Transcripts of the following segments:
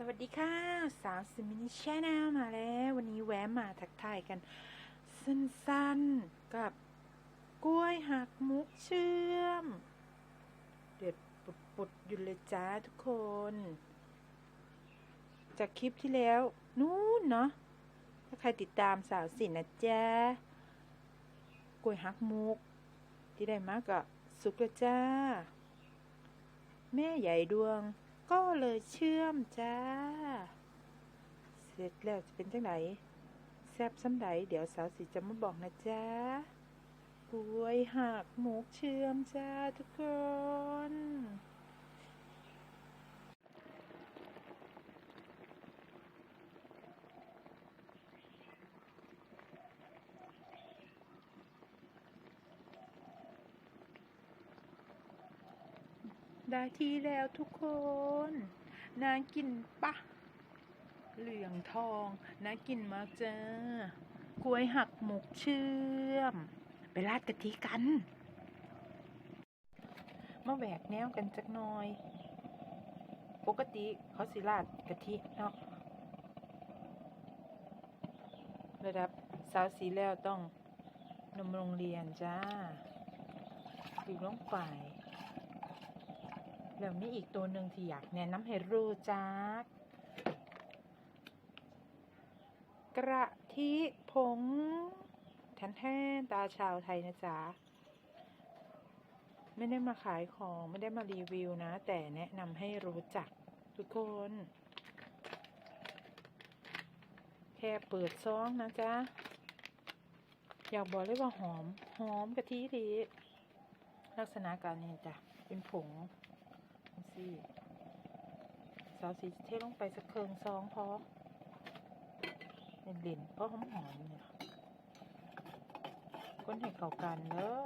สวัสดีค่ะสาวสมินิชแนลมาแล้ว วันนี้แวะมาทักทายกัน สั้นๆกับกล้วยหักมุกเชื่อม เด็ดปุดๆอยู่เลยจ้าทุกคน จากคลิปที่แล้วนู้นเนาะถ้าใครติดตามสาวสินนะจ๊ะกล้วยหักมุก ที่ได้มากก็สุกแล้วจ้า แม่ใหญ่ดวง ก็เลยเชื่อมจ้า เสร็จแล้วจะเป็นจังไหนแซบซ้ำไดเดี๋ยวสาวสีจะมาบอกนะจ้ากล้วยหักหมูเชื่อมจ้าทุกคน ได้ที่แล้วทุกคน น่ากินปะ เหลืองทอง น่ากินมากจ้ากล้วยหักหมกเชื่อม ไปราดกะทิกัน มาแหวกแนวกันจักหน่อย ปกติเขาสิราดกะทิเนาะ ระดับสาวสีแล้วต้องนมโรงเรียนจ้าอยู่ลงไป แล้วมีอีกตัวหนึ่งที่อยากแนะนำให้รู้จัก กระทิผงแทนแทนตาชาวไทยนะจ๊ะ ไม่ได้มาขายของไม่ได้มารีวิวนะ แต่แนะนำให้รู้จักทุกคน แค่เปิดซองนะจ๊ะ อยากบอกเลยว่าหอม หอมกะทิดีลักษณะการนี้จ้ะ เป็นผง สิสาวสีเทลงไปสักเคิงซองพอเป็นหลินก็หอมหอมเนี่ยก้นให้เก่ากันเด้อ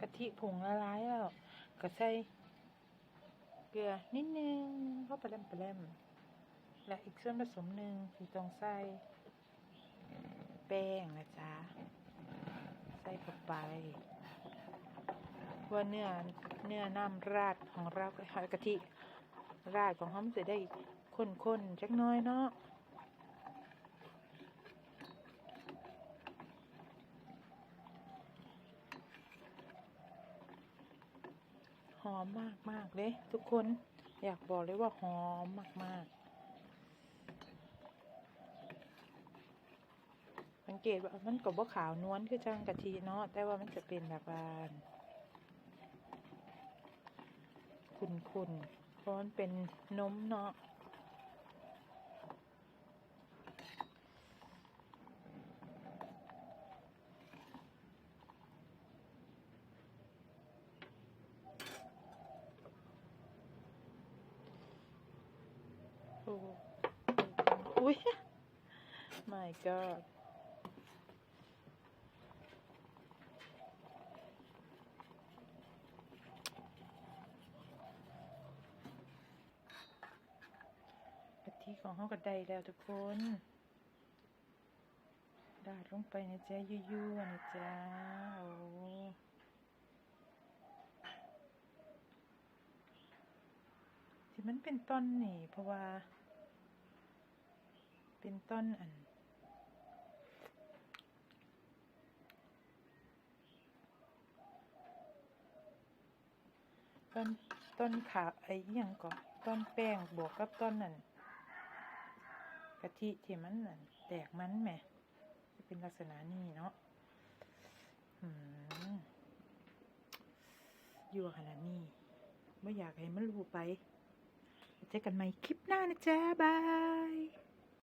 กะทิผงละลายแล้วก็ใส่เกลือนิดนึงเพราะปลาแรมปลาแรมและอีกส่วนผสมหนึ่งที่ต้องใส่แป้งนะจ๊ะ ส่เข้าไป ว่าเนื้อเนื้อน้ำราดของเรากะทิราดของเขามันจะได้ข้นๆจักน้อยเนาะหอมมากๆเลยทุกคนอยากบอกเลยว่าหอมมากๆ สังเกตว่ามันก็บ่ขาวนวลคือจังกะทิเนาะแต่ว่ามันจะเป็นแบบว่าขุ่นๆเพราะมันเป็นนมเนาะโอ้อุ้ย my god ของเขาก็ได้แล้วทุกคนดาดลงไปนะจ๊ะยั่วๆนะจ๊ะโอ้ที่มันเป็นต้นนี่ เพราะว่า เป็นต้นอันต้นต้นขาไอ้อิหยังก่อนต้นแป้งบวกกับต้นนั่น กะทิที่มันน์แตกมันแหมจะเป็นลักษณะนี้เนาะอยู่ขนาดนี้ไม่อยากให้มันรู้ไปเจอกันใหม่คลิปหน้านะจ๊ะบาย